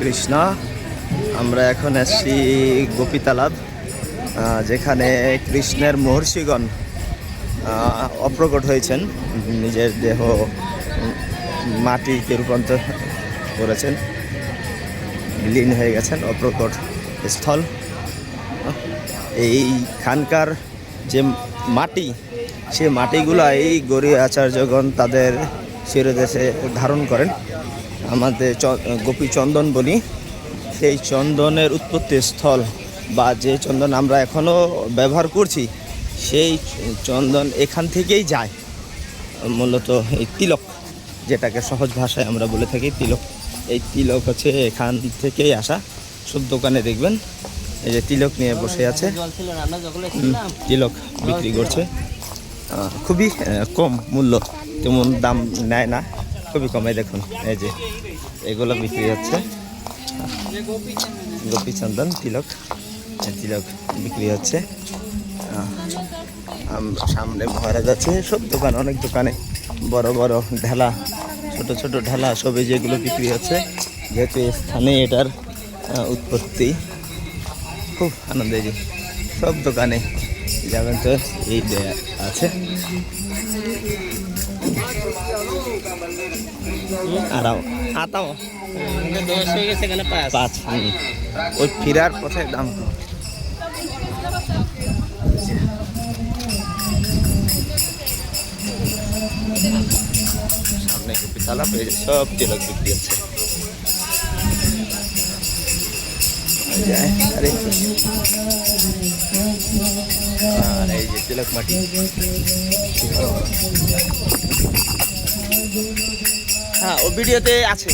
কৃষ্ণ আমরা এখন এসছি গোপী তালাব আহ, যেখানে কৃষ্ণের মহর্ষিগণ অপ্রকট হয়েছেন নিজের দেহ মাটিতে রূপান্তর করেছেন লীন হয়ে গেছেন অপ্রকট স্থল। এই খানকার যে মাটি সে মাটিগুলা এই গৌরী আচার্যগণ তাদের শিরদেশে ধারণ করেন। আমাদের গোপী চন্দন বলি, সেই চন্দনের উৎপত্তি স্থল বা যে চন্দন আমরা এখনও ব্যবহার করছি, সেই চন্দন এখান থেকেই যায়। মূলত এই তিলক, যেটাকে সহজ ভাষায় আমরা বলে থাকি তিলক। এই তিলক হচ্ছে এখান থেকেই আসা। সব দোকানে দেখবেন, এই যে তিলক নিয়ে বসে আছে। তিলক বিক্রি করছে। খুবই কম মূল্য, তেমন দাম নেয় না। খুবই কমে দেখুন, এই যে, এগুলো বিক্রি হচ্ছে। গোপীচন্দন তিলক তিলক বিক্রি হচ্ছে। সামনে মহারাজ যাচ্ছে সব দোকান, অনেক দোকানে। বড় বড় ঢেলা, ছোট ছোট ঢেলা সবে যেগুলো বিক্রি হচ্ছে। যেহেতু স্থানে এটার উৎপত্তি, খুব আনন্দ যে সব দোকানে যাবেন তো এই আছে। আর আতাও আমাদের দশ হয়ে গেছে এখানে পাঁচ পাঁচ হুম। ওই ফিরার পথে দাম কম। সামনে কপি তালা পেয়ে সব তিলক বিক্রি হচ্ছে এই যে, আরে আর এই যে তিলক মাটি। হ্যাঁ ও ভিডিওতে আছে।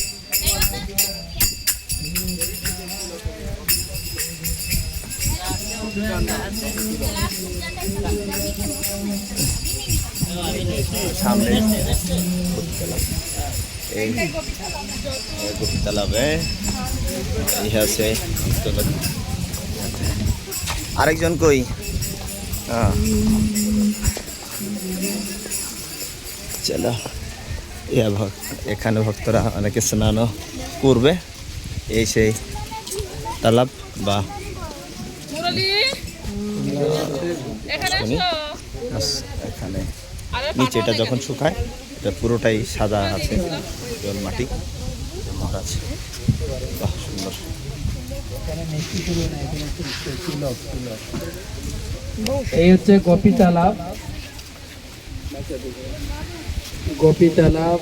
সামনে এই গোপী তালাবে এই আছে। আরেকজন কই? হ্যাঁ চলো ইয়া ভক্ত এখানে ভক্তরা অনেকে স্নানও করবে। এই সেই তালাব বা এখানে এখানে। নিচেটা যখন শুকায় এটা পুরোটাই সাদা আছে। জল মাটি। মহারাজ বাহ সুন্দর। এই হচ্ছে গোপী তালাব গোপী তালাব